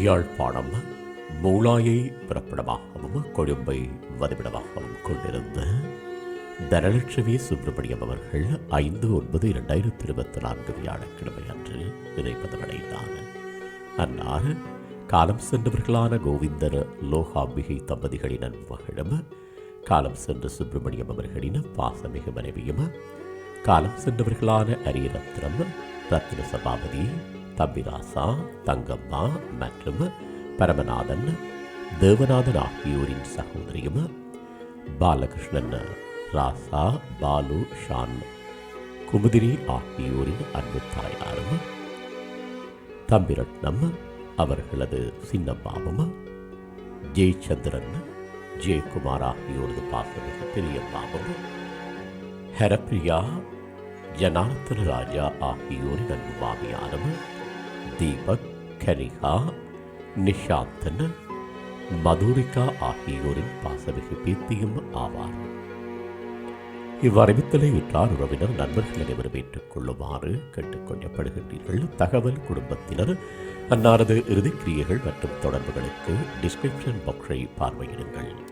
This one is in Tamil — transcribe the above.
யாழ்ப்பாணம் மூலாயை பிறப்பிடமாகவும் கொழும்பை வதிவிடமாகவும் கொண்டிருந்த தனலட்சுமி சுப்பிரமணியம் அவர்கள் ஐந்து ஒன்பது இரண்டாயிரத்தி இருபத்தி நான்கு வியாழக்கிழமை அன்று இறைப்பதமடைந்தார் அன்னார் காலம் சென்றவர்களான கோவிந்தர் லோகாம்பிகை தம்பதிகளின் மகளும் காலம் சென்ற சுப்பிரமணியம் அவர்களின் பாசமிகு மனைவியும் காலம் சென்றவர்களான அரியரத்னம் ரத்ன சபாபதி தம்பிராசா தங்கம்மா மற்றும் பரமநாதன் தேவநாதன் ஆகியோரின் சகோதரியும் பாலகிருஷ்ணன் ராசா பாலு ஷான் குமுதிரி ஆகியோரின் அன்பு தாயாரும் தம்பிரட்னம் அவர்களது சின்னம்மாவும் ஜெயச்சந்திரன் ஜெயக்குமார் ஆகியோரது பாசமிகு பெரியம்மாவும் ஹரப்பிரியா ஜனார்த்தன ராஜா ஆகியோரின் அன்பு மாமியாரும் தீபக் கரிகா நிஷாந்தன் மதுரிகா ஆகியோரின் பாசமிகு பேத்தியும் ஆவார். இவ்வறிவித்தலை உற்றார் உறவினர் நண்பர்கள் அனைவரும் ஏற்றுக்கொள்ளுமாறு கேட்டுக்கொள்ளப்படுகின்றீர்கள். தகவல் குடும்பத்தினர் அன்னாரது இறுதிக்கிரியைகள் மற்றும் தொடர்புகளுக்கு டிஸ்கிரிப்ஷன் பாக்ஸை பார்வையிடுங்கள்.